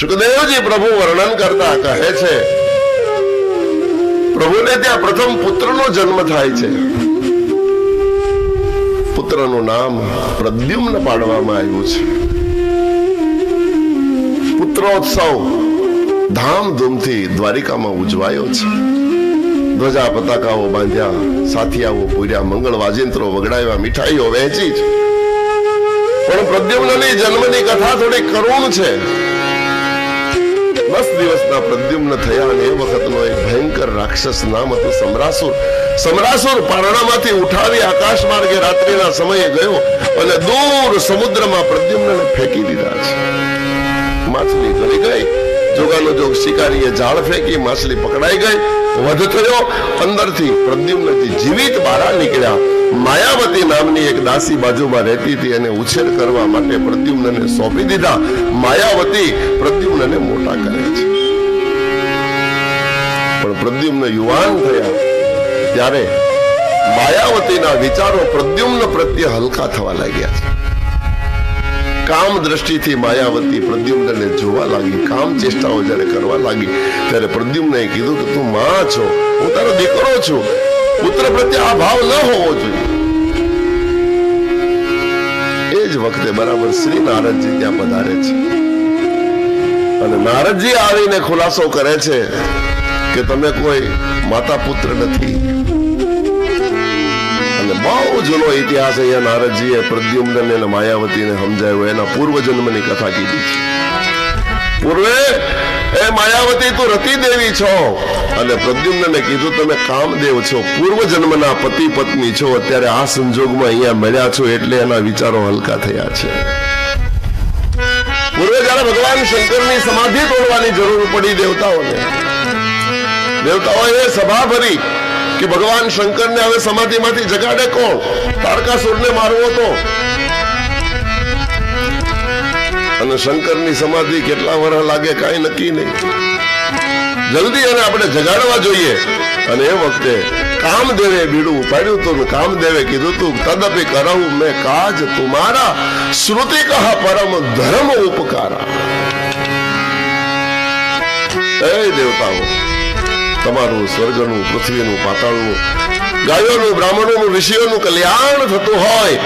સુખદેવજી પ્રભુ વર્ણન કરતા કહે છે, પ્રભુને ત્યાં પ્રથમ પુત્રનો જન્મ થાય છે. પુત્રનું નામ પ્રદ્યુમ્ન પાડવામાં આવ્યું છે. પુત્રોત્સવ ધામધૂમથી દ્વારિકામાં ઉજવાયો છે. ધ્વજા પતાકાઓ બાંધ્યા, સાથિયાઓ પૂર્યા, મંગળ વાજિંત્રો વગડાવ્યા, મીઠાઈઓ વહેંચી છે. પણ પ્રદ્યુમ્નની જન્મની કથા થોડી કરુણ છે. દસ દિવસના પ્રદ્યુમ્ન થયા અને એ વખતનો એક ભયંકર રાક્ષસ નામ હતું સમરાસુર સમરાસુર પારણામાંથી ઉઠાવી આકાશ માર્ગે રાત્રિના સમયે ગયો અને દૂર સમુદ્રમાં પ્રદ્યુમ્નને ફેંકી દીધા છે. માછલી ગળી ગઈ. જોગાનો જોગ શિકારીએ જાળ ફેંકી માછલી પકડાઈ ગઈ. વધ થયો. અંદરથી પ્રદ્યુમ્નથી જીવિત બહાર નીકળ્યા. માયાવતી નામની એક દાસી બાજુમાં રહેતી હતી અને ઉછેર કરવા માટે પ્રદ્યુમ્નને સોંપી દીધા. માયાવતી પ્રદ્યુમ્નને મોટા કરે છે. પણ પ્રદ્યુમ્ન યુવાન થયા. ત્યારે માયાવતીના વિચારો પ્રદ્યુમ્ન પ્રત્યે હલકા થવા લાગ્યા છે. કામ દ્રષ્ટિથી માયાવતી પ્રદ્યુમ્નને જોવા લાગી. કામ ચેષ્ટાઓ જ્યારે કરવા લાગી, ત્યારે પ્રદ્યુમ્નએ કીધું કે, તું માં છો. હું તારો દીકરો છું. પુત્ર પ્રત્યે આ ભાવ ન હોવો જોઈએ. જ વખતે બરાબર શ્રી નારદજી ત્યાં પધારે છે. અને નારદજી આવીને ખુલાસો કરે છે કે તમે કોઈ માતા પુત્ર નથી. અને બહુ જૂનો ઇતિહાસ અહીંયા નારદજીએ પ્રદ્યુમ્ન અને માયાવતીને સમજાવ્યો. એના પૂર્વ જન્મની કથા કીધી છે. પૂર્વે એ માયાવતી, તું રતિ દેવી છો. અને પ્રદ્યુમ્નને કીધું, તમે કામદેવ છો. પૂર્વ જન્મના પતિ પત્ની છો. અત્યારે આ સંજોગમાં અહીંયા મળ્યા છો એટલે એના વિચારો હલકા થયા છે. પૂર્વે જયારે ભગવાન શંકરની સમાધિ તોડવાની જરૂર પડી દેવતાઓને. દેવતાઓએ સભા ભરી કે ભગવાન શંકરને હવે સમાધિમાંથી જગાડે કોણ? તારકાસુરને મારવો તો. અને શંકરની સમાધિ કેટલા વર્ષ લાગે કાંઈ નક્કી નહીં. જલ્દી એને આપણે જગાડવા જોઈએ. અને એ વખતે કામદેવે બીડું ઉપાડ્યું હતું કામદેવે કીધું તું, તદપી કરવું મેં કાજ તુમારા શ્રુતિ કહ પરમ ધર્મ ઉપકારા. એ દેવતાઓ, તમારું સ્વર્ગનું, પૃથ્વીનું, પાતાળનું, ગાયોનું, બ્રાહ્મણોનું, ઋષિઓનું કલ્યાણ થતું હોય,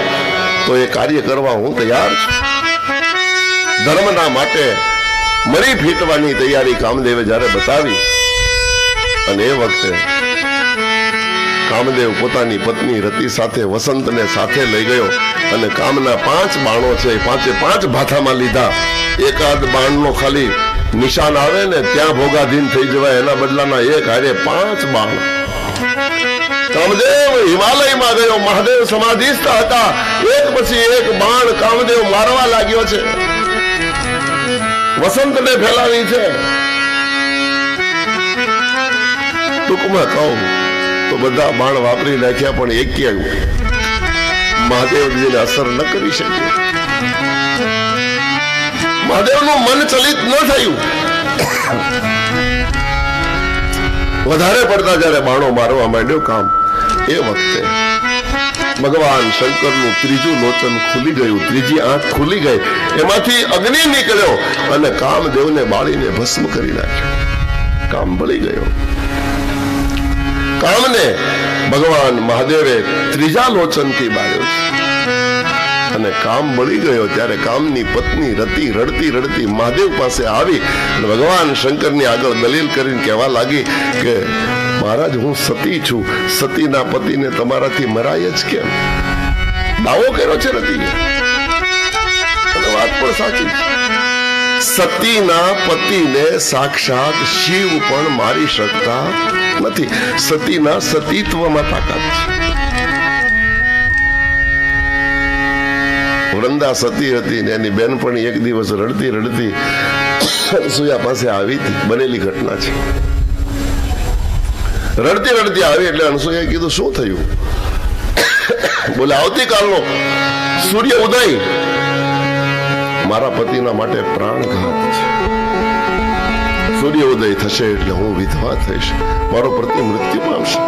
તો એ કાર્ય કરવા હું તૈયાર છું. ધર્મના માટે મરી ફીટવાની તૈયારી કામદેવે જ્યારે બતાવી, અને એ વખતે કામદેવ પોતાની પત્ની રતિ સાથે વસંતને સાથે લઈ ગયો અને કામના પાંચ બાણો છે પાંચે પાંચ ભાથામાં લીધા. એકાદ બાણનો ખાલી નિશાન આવે ને ત્યાં ભોગાધીન થઈ જવાય, એના બદલાના એક હારે પાંચ બાણ. કામદેવ હિમાલયમાં ગયો, મહાદેવ સમાધિસ્થ હતા. એક પછી એક બાણ કામદેવ મારવા લાગ્યો છે. વસંતને ફેલાવી છે. ટૂંકમાં કહું, તો બધા બાણ વાપરી નાખ્યા, પણ એક મહાદેવજીને અસર ન કરી શક્યો મહાદેવનું મન ચલિત ન થયું. વધારે પડતા જ્યારે બાણો મારવા માંડ્યો કામ, એ વખતે ભગવાન શંકરનું ત્રીજું લોચન ખુલી ગયું, ત્રીજી આંખ ખુલી ગઈ. એમાંથી અગ્નિ નીકળ્યો અને કામદેવને બાળીને ભસ્મ કરી નાખ્યો. કામ બળી ગયો. કામને ભગવાન મહાદેવે ત્રીજા લોચનથી બાળ્યો છે. અને કામ બળી ગયો ત્યારે કામની પત્ની રતિ, રડતી રડતી મહાદેવ પાસે આવી અને ભગવાન શંકરની આગળ દલીલ કરીને કહેવા લાગી કે, મહારાજ, હું સતી છું. સતીના પતિને તમારાથી મરાય જ કેમ? દાવો કર્યો છે રતિએ. વાત પણ સાચી. સતીના પતિને સાક્ષાત શિવ પણ મારી શકતા નથી. સતીના સતીત્વમાં તાકાત છે. વૃંદા સતી હતી ને એની બેનપણી એક દિવસ રડતી રડતી સુયા પાસે આવી બનેલી ઘટના છે. રડતી રડતી આવી એટલે અનસુયાએ કીધું, શું થયું? બોલે, આવતીકાલનો સૂર્ય ઉદય મારા પતિના માટે પ્રાણઘાત છે. સૂર્ય ઉદય થશે એટલે હું વિધવા થઈશ. મારો પતિ મૃત્યુ પામશે.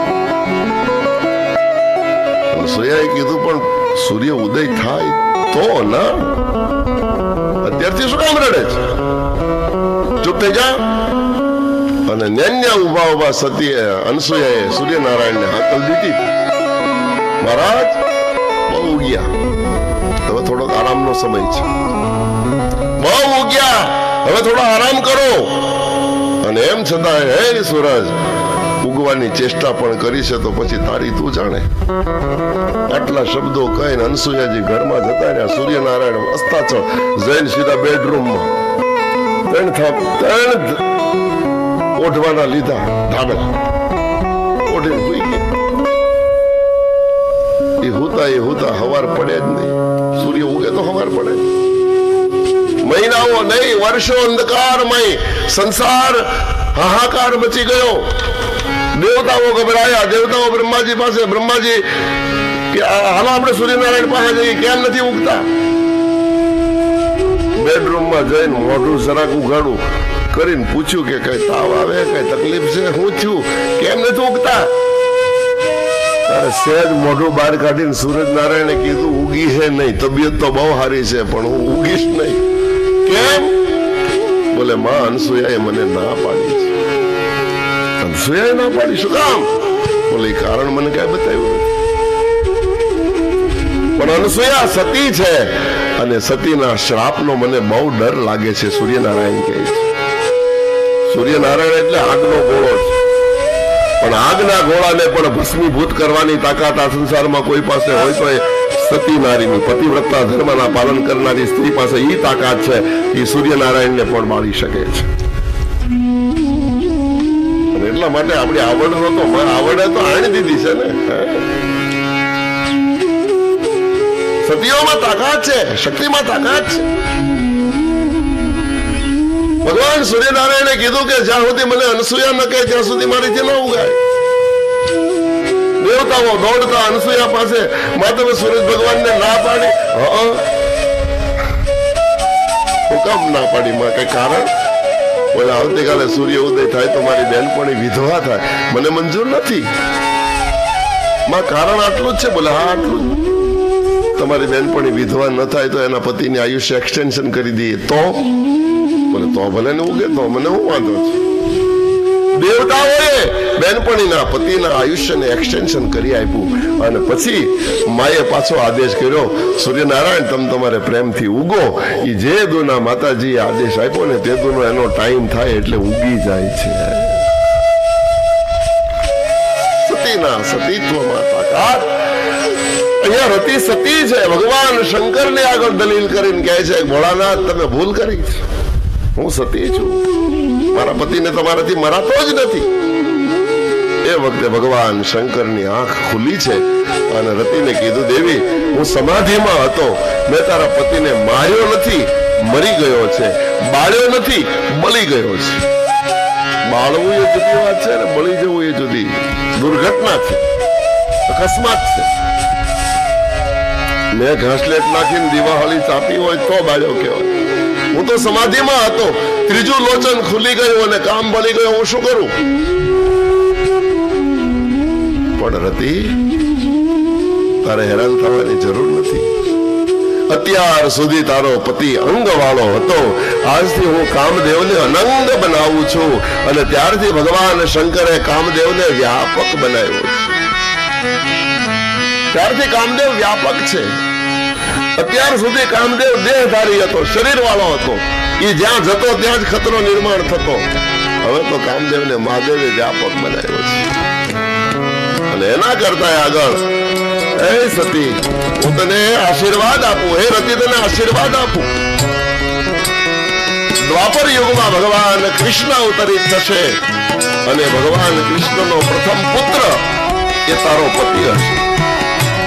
અનસુયાએ કીધું, પણ સૂર્ય ઉદય થાય તો ના. અત્યારથી શું કામ રડે છે? થઈ જા. અને ન્યાન્યા ઊભા ઊભા સતીએ અનસુયાએ સૂર્યનારાયણને હાકલ દીધી. મહારાજ, બહુ ઉગ્યા. હવે થોડોક આરામનો સમય છે. બહુ ઉગ્યા. હવે થોડો આરામ કરો. અને એમ છતાં હે સૂરજ ઉગવાની ચેષ્ટા પણ કરી છે, તો પછી તારી તું જાણે. આટલા શબ્દો કહીને અનસુયાજી ઘરમાં જતા રહ્યા. સૂર્યનારાયણ અસ્તાચળ જૈન સીધા બેડરૂમમાં. ત્રણ ત્રણ ઓઢવાના લીધા ધાબળા ઓઢીને હુઈ ગયા એ હુતા એ હુતા, હવાર પડે જ નહીં. સૂર્ય ઉગે તો હવાર પડે. મહિનાઓ નહીં, વર્ષો અંધકારમય, સંસાર હાહાકાર મચી ગયો. દેવતાઓ ગભરાયા દેવતાઓ બ્રહ્માજી પાસે, બ્રહ્માજી, કે હાલો આપણે સૂર્યનારાયણ પાસે જઈએ કેમ નથી ઉગતા બેડરૂમમાં જઈને મોઢું જરાક ઉઘાડું, કરીને પૂછ્યું કે કઈ તાવ આવે, કઈ તકલીફ છે? હું છું, કેમ નથી ઉગતા તારે સહેજ મોઢું બહાર કાઢીને સૂરજ નારાયણે કીધું, ઉગી છે નહીં, તબિયત તો બહુ સારી છે, પણ હું ઉગીશ નહીં. કેમ? બોલે, માં, અનસુયાએ મને ના પાડી છે. અનસુયાએ ના પાડી શું બોલે કારણ મને કઈ બતાવ્યું પણ અનસુયા સતી છે અને સતીના શ્રાપનો મને બહુ ડર લાગે છે, સૂર્યનારાયણ કહે છે. સૂર્યનારાયણ એટલે આગનો ગોળો છે. પણ આગના ગોળાને પણ ભસ્મીભૂત કરવાની તાકાત આ સંસારમાં કોઈ પાસે હોય તો એ સતી નારીની પતિવ્રતા ધર્મના પાલન કરનારી સ્ત્રી પાસે ઈ તાકાત છે એ સૂર્યનારાયણને પણ મારી શકે છે. એટલા માટે આપણી આવડ તો આવડે તો આણી દીધી છે ને? સતીઓમાં તાકાત છે, શક્તિમાં તાકાત છે. ભગવાન સૂર્યનારાયણે કીધું કે જ્યાં સુધી મને અનસુયા ન કહે, ત્યાં સુધી મારીથી ન ઉગાય. દેવતાઓ દોડતા અનસુયા પાસે માધવે સૂરજ ભગવાનને ના પાડી. હં. હું. કામ ના પાડી માં કઈ કારણ? બોલે આવતીકાલે સૂર્ય ઉદય થાય તો મારી બેનપણી વિધવા થાય. મને મંજૂર નથી. માં કારણ આટલું જ છે? બોલે, હા, આટલું તમારી બેનપણી વિધવા ન થાય તો એના પતિની આયુષ્ય એક્સટેન્શન કરી દઈએ. તો? બોલે, તો ભલે ને ઉગે, તો મને હું વાંધો છે? દેવતાઓએ બેનપણીના પતિના આયુષ્યને એક્સટેન્શન કરી આપ્યું. અને પછી માએ પાછો આદેશ કર્યો, સૂર્યનારાયણ, તમે તમારે પ્રેમથી ઉગો એ જે દુના માતાજીએ આદેશ આપ્યો ને તે દુનો એનો ટાઈમ થાય એટલે ઉગી જાય છે. સતીના સતીત્વમાં તાકાત અહીંયા રતિ સતી છે. ભગવાન શંકરને આગળ દલીલ કરીને કહે છે ભોળાનાથ તમે ભૂલ કરી. છે હું સતી છું. મારા પતિને તમારાથી મરાતો જ નથી. એ વખતે ભગવાન શંકરની આંખ ખુલી છે અને રતિને કીધું, દેવી, હું સમાધિમાં હતો. મેં તારા પતિને માર્યો નથી, મરી ગયો છે. બાળ્યો નથી, બળી ગયો છે. બાળવું એ જુદી વાત છે ને, બળી જવું એ જુદી. દુર્ઘટના છે. અકસ્માત છે. મેં ઘાસલેટ નાખીને દિવાળી ચાપી હોય તો બાળ્યો કહેવાય. હું તો સમાધિમાં હતો. ત્રીજું લોચન ખુલી ગયું અને કામ બળી ગયું. હું શું કરું? પણ રતિ, તારે હેરાન થવાની જરૂર નથી. અત્યાર સુધી તારો પતિ અંગ વાળો હતો. આજથી હું કામદેવને અનંગ બનાવું છું અને ત્યારથી ભગવાન શંકરે કામદેવને વ્યાપક બનાવ્યો છે. ત્યારથી કામદેવ વ્યાપક છે. અત્યાર સુધી કામદેવ દેહધારી હતો શરીર વાળો હતો. એ જ્યાં જતો ત્યાં જ ખતરો નિર્માણ થતો. હવે તો કામદેવને મહાદેવે વ્યાપક બનાવ્યો છે. અને એના કરતા આગળ હે સતી, હું તને આશીર્વાદ આપું, હે રતિ, તને આશીર્વાદ આપું. દ્વાપર યુગમાં ભગવાન કૃષ્ણ અવતરિત થશે. અને ભગવાન કૃષ્ણનો પ્રથમ પુત્ર એ તારો પતિ હશે.